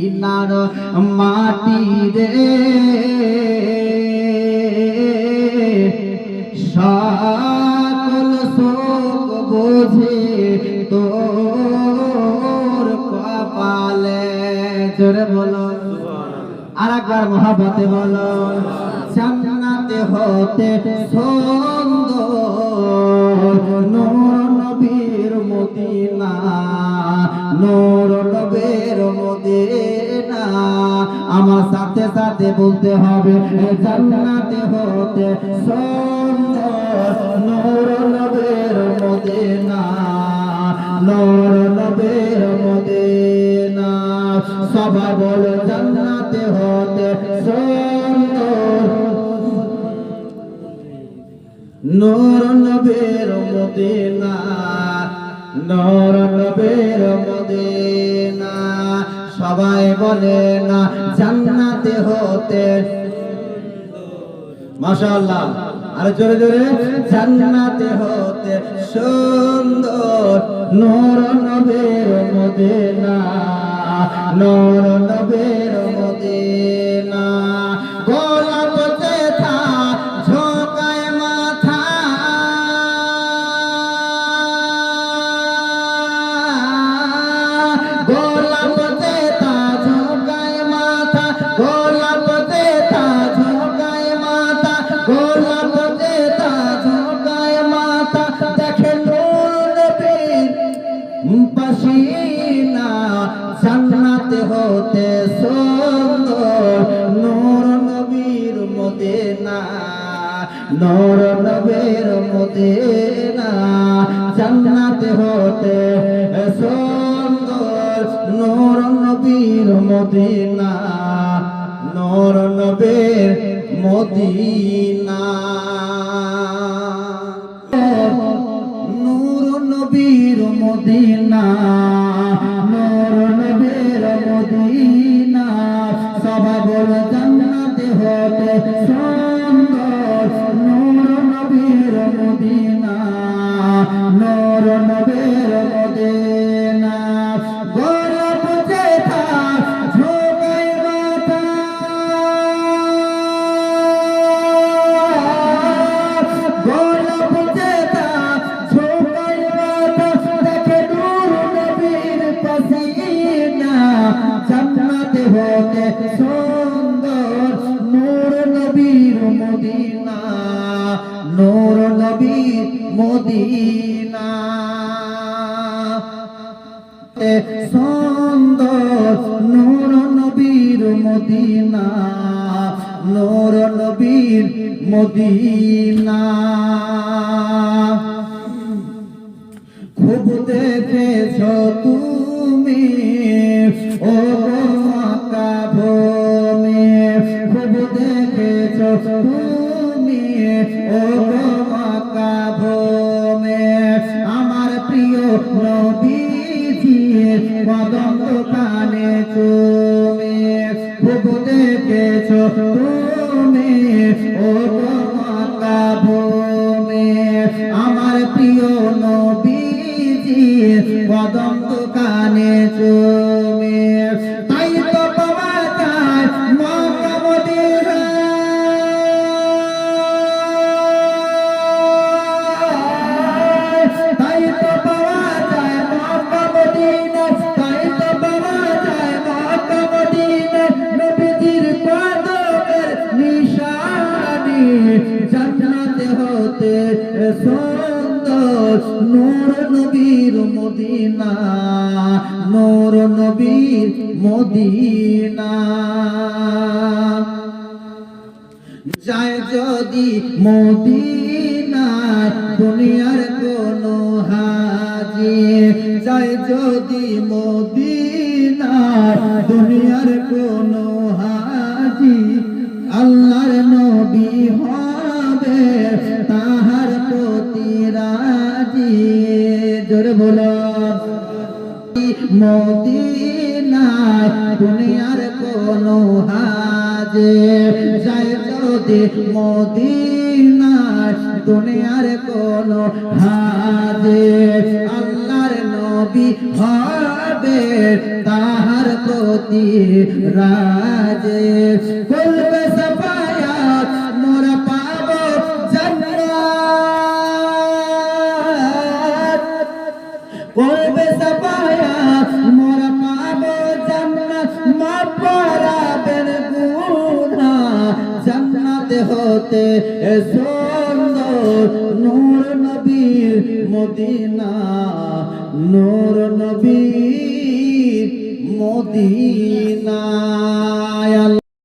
Inner মাটি রে। সকল শোক বোঝে তোর কপালে। জোরে বলো। আর একবার মহাবতে বলো। জান্নাতে হতে সুন্দর। নূর নবীর মদিনা, নূর আমার সাথে সাথে বলতে হবে জান্নাতে হতে সুন্দর নবীর মদিনা নবীর মদিনা। জান্নাতে হতে সুন্দর নূর নবীর মদিনা, নূর নবীর মদিনা। সবাই বলে না, জান্নাতে হতে। মাশাআল্লাহ। আর জোরে জোরে, জান্নাতে হতে। সুন্দর। নূর নবীর মদিনা, নূর নবীর মদিনা। জান্নাতে হতে সুন্দর। নূর নবীর মদিনা, নূর নবীর মদিনা। জান্নাতে হতে সুন্দর। নূর নবীর মদিনা, নূর নবীর মদিনা। নূর নবীর মদিনা। সুন্দর। নূর নবীর মদিনা, নূর নবীর মদিনা। সুন্দর নূর নবীর মদিনা, নূর নবীর মদিনা। খুব দেখেছ তুমি তুমি ও মাতা ভূমি। আমার প্রিয় নবীজি কদম কানে চুমে। খুব দেখেছ তুমি ও মাতা ভূমি। আমার প্রিয় নবীজি কদম কানে চুমে। সুন্দর নূর নবীর মদিনা, নূর নবীর মদিনা। যায় যদি মদিনায় দুনিয়ার কোন হাজি যায় যদি মদিনায় দুনিয়ার কোন হাজি আল্লাহর মদিনায় দুনিয়ার কোন হাজে যায় যদি মদিনায় দুনিয়ার কোন হাজে আল্লাহর নবী হবে তাহার প্রতি রাজে। এ সুন্দর নূর নবীর মদিনা নূর নবীর মদিনা